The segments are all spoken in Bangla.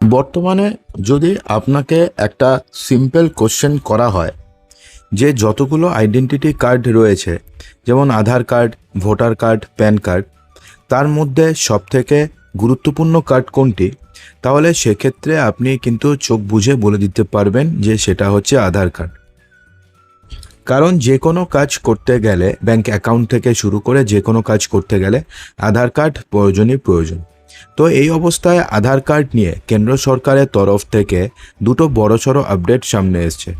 বর্তমানে যদি আপনাকে একটা সিম্পল কোশ্চেন করা হয়, যে যতগুলো আইডেন্টিটি কার্ড রয়েছে, যেমন Aadhaar card voter card PAN card তার মধ্যে সবথেকে গুরুত্বপূর্ণ কার্ড কোনটি? তাহলে সেক্ষেত্রে আপনি কিন্তু চোখ বুঝে বলে দিতে পারবেন যে সেটা হচ্ছে আধার কার্ড কারণ যে কোনো কাজ করতে গেলে ব্যাংক অ্যাকাউন্ট থেকে শুরু করে যে কোনো কাজ করতে গেলে, আধার কার্ড প্রয়োজনই প্রয়োজন। তো এই অবস্থায় আধার কার্ড নিয়ে কেন্দ্র সরকারের তরফ থেকে দুটো বড়সড় আপডেট সামনে এসছে,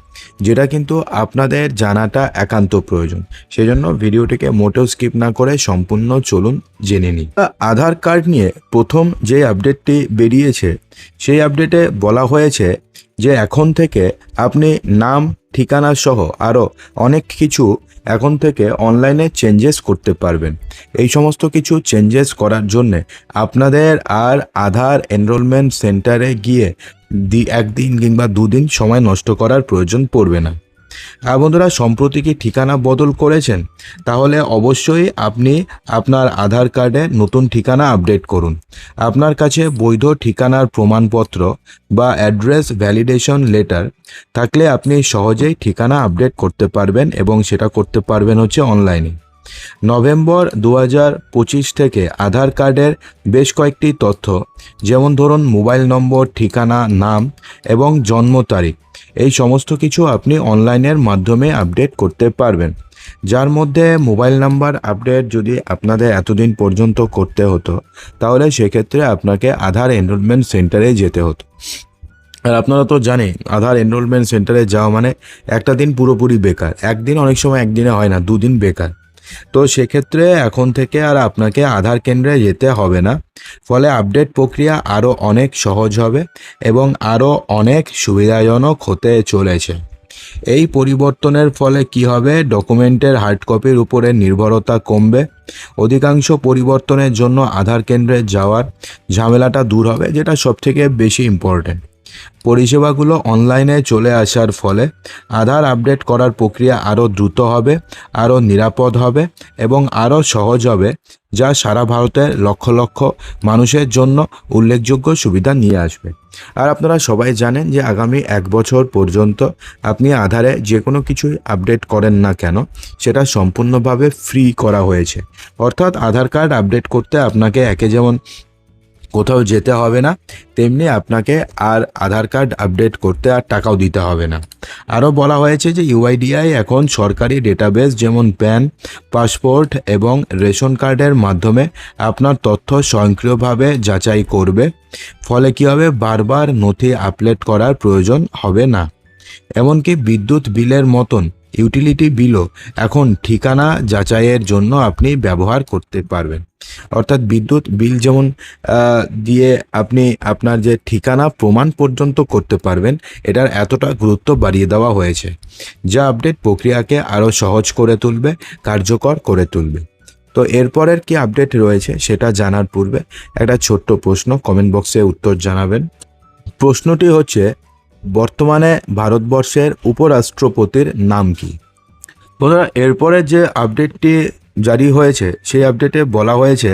যেটা কিন্তু আপনাদের জানাটা একান্ত প্রয়োজন। সেজন্য ভিডিওটিকে মোটেও স্কিপ না করে সম্পূর্ণ চলুন জেনে নিই। আধার কার্ড নিয়ে প্রথম যে আপডেটটি বেরিয়েছে, সেই আপডেটে বলা হয়েছে যে এখন থেকে আপনি নাম, ঠিকানা সহ আরও অনেক কিছু এখন থেকে অনলাইনে চেঞ্জেস করতে পারবেন। এই সমস্ত কিছু চেঞ্জেস করার জন্য আপনাদের আর আধার এনরোলমেন্ট সেন্টারে গিয়ে দি একদিন কিংবা দুদিন সময় নষ্ট করার প্রয়োজন পড়বে না। বন্ধুরা, সম্প্রতি কি ঠিকানা বদল করেছেন? তাহলে অবশ্যই আপনি আপনার আধার কার্ডে নতুন ঠিকানা আপডেট করুন। আপনার কাছে বৈধ ঠিকানার প্রমাণপত্র বা অ্যাড্রেস ভ্যালিডেশন লেটার থাকলে আপনি সহজেই ঠিকানা আপডেট করতে পারবেন এবং সেটা করতে পারবেন হচ্ছে অনলাইনে নভেম্বর দু থেকে আধার কার্ডের বেশ কয়েকটি তথ্য, যেমন ধরুন মোবাইল নম্বর, ঠিকানা, নাম এবং জন্ম তারিখ। এই সমস্ত কিছু আপনি অনলাইনের মাধ্যমে আপডেট করতে পারবেন। যার মধ্যে মোবাইল নাম্বার আপডেট যদি আপনাদের এতদিন পর্যন্ত করতে হতো, তাহলে সেক্ষেত্রে আপনাকে আধার এনরোলমেন্ট সেন্টারে যেতে হতো। আর আপনারা তো জানেন, আধার এনরোলমেন্ট সেন্টারে যাওয়া মানে একটা দিন পুরোপুরি বেকার। একদিন অনেক সময় একদিনে হয় না, দুদিন বেকার। তো সেক্ষেত্রে এখন থেকে আর আপনাকে আধার কেন্দ্রে যেতে হবে না। ফলে আপডেট প্রক্রিয়া আরও অনেক সহজ হবে এবং আরও অনেক সুবিধাজনক হতে চলেছে। এই পরিবর্তনের ফলে কি হবে? ডকুমেন্টের হার্ড কপির উপরে নির্ভরতা কমবে। অধিকাংশ পরিবর্তনের জন্য আধার কেন্দ্রে যাওয়ার ঝামেলাটা দূর হবে, যেটা সবথেকে বেশি ইম্পর্ট্যান্ট পরিষেবাগুলো অনলাইনে চলে আসার ফলে আধার আপডেট করার প্রক্রিয়া আরও দ্রুত হবে আরও নিরাপদ হবে এবং আরও সহজ হবে, যা সারা ভারতের লক্ষ লক্ষ মানুষের জন্য উল্লেখযোগ্য সুবিধা নিয়ে আসবে। আর আপনারা সবাই জানেন যে আগামী এক বছর পর্যন্ত আপনি আধারে যে কোনো কিছুই আপডেট করেন না কেন, সেটা সম্পূর্ণভাবে ফ্রি করা হয়েছে। অর্থাৎ আধার কার্ড আপডেট করতে আপনাকে একে যেমন কোথাও যেতে হবে না, তেমনি আপনাকে আর আধার কার্ড আপডেট করতে আর টাকাও দিতে হবে না। আরও বলা হয়েছে যে ইউআইডিআই এখন সরকারি ডেটাবেস যেমন প্যান, পাসপোর্ট এবং রেশন কার্ডের মাধ্যমে আপনার তথ্য স্বয়ংক্রিয়ভাবে যাচাই করবে। ফলে কী হবে? বারবার নথি আপলোড করার প্রয়োজন হবে না। এমনকি বিদ্যুৎ বিলের মতন ইউটিলিটি বিলও এখন ঠিকানা যাচাইয়ের জন্য আপনি ব্যবহার করতে পারবেন। অর্থাৎ বিদ্যুৎ বিল যেমন দিয়ে আপনি আপনার যে ঠিকানা প্রমাণ পর্যন্ত করতে পারবেন, এটার এতটা গুরুত্ব বাড়িয়ে দেওয়া হয়েছে, যা আপডেট প্রক্রিয়াকে আরও সহজ করে তুলবে, কার্যকর করে তুলবে। তো এরপরের কি আপডেট রয়েছে সেটা জানার পূর্বে একটা ছোট্ট প্রশ্ন কমেন্ট বক্সে উত্তর জানাবেন। প্রশ্নটি হচ্ছে বর্তমানে ভারতবর্ষের উপরাষ্ট্রপতির নাম কি? বন্ধুরা, এরপরে যে আপডেটটি জারি হয়েছে, সেই আপডেটে বলা হয়েছে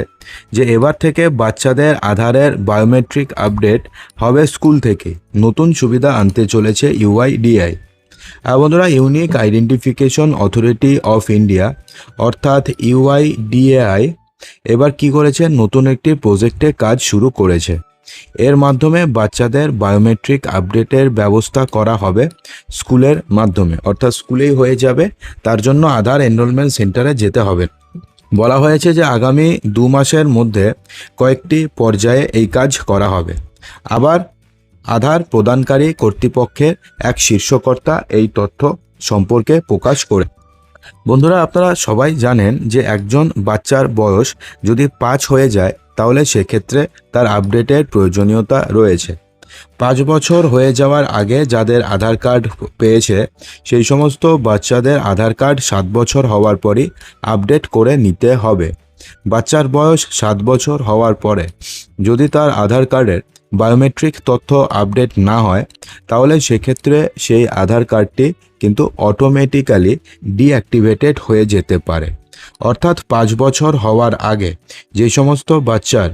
যে এবার থেকে বাচ্চাদের আধারের বায়োমেট্রিক আপডেট হবে স্কুল থেকে। নতুন সুবিধা আনতে চলেছে ইউআইডিআই বন্ধুরা, unique identification authority of India, অর্থাৎ ইউআইডিএআই এবার কি করেছে? নতুন একটি প্রজেক্টে কাজ শুরু করেছে। এর মাধ্যমে বাচ্চাদের বায়োমেট্রিক আপডেটের ব্যবস্থা করা হবে স্কুলের মাধ্যমে। অর্থাৎ স্কুলেই হয়ে যাবে, তার জন্য আধার এনরোলমেন্ট সেন্টারে যেতে হবে। বলা হয়েছে যে আগামী দু মাসের মধ্যে কয়েকটি পর্যায়ে এই কাজ করা হবে। আবার আধার প্রদানকারী কর্তৃপক্ষের এক শীর্ষকর্তা এই তথ্য সম্পর্কে প্রকাশ করে বন্ধুরা, আপনারা সবাই জানেন যে একজন বাচ্চার বয়স যদি পাঁচ হয়ে যায়, তাহলে সেক্ষেত্রে তার আপডেটের প্রয়োজনীয়তা রয়েছে। পাঁচ বছর হয়ে যাওয়ার আগে যাদের আধার কার্ড পেয়েছে, সেই সমস্ত বাচ্চাদের আধার কার্ড সাত বছর হওয়ার পরই আপডেট করে নিতে হবে। বাচ্চার বয়স সাত বছর হওয়ার পরে যদি তার আধার কার্ডের বায়োমেট্রিক তথ্য আপডেট না হয়, তাহলে সেক্ষেত্রে সেই আধার কার্ডটি কিন্তু অটোমেটিক্যালি ডিঅ্যাক্টিভেটেড হয়ে যেতে পারে। অর্থাৎ পাঁচ বছর হওয়ার আগে যে সমস্ত বাচ্চার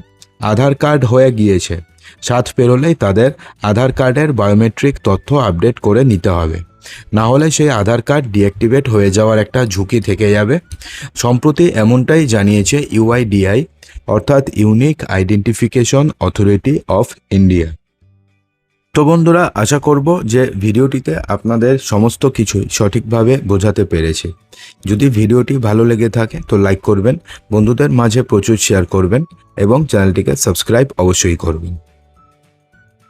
আধার কার্ড হয়ে গিয়েছে, সাত পেরোলেই তাদের আধার কার্ডের বায়োমেট্রিক তথ্য আপডেট করে নিতে হবে। না হলে সেই আধার কার্ড ডিঅ্যাক্টিভেট হয়ে যাওয়ার একটা ঝুঁকি থেকে যাবে। সম্প্রতি এমনটাই জানিয়েছে ইউআইডিআই অর্থাৎ unique identification authority of India. তো বন্ধুরা, আশা করব যে ভিডিওটিতে আপনাদের সমস্ত কিছুই সঠিকভাবে বোঝাতে পেরেছে। যদি ভিডিওটি ভালো লেগে থাকে, তো লাইক করবেন, বন্ধুদের মাঝে প্রচুর শেয়ার করবেন এবং চ্যানেলটিকে সাবস্ক্রাইব অবশ্যই করবেন।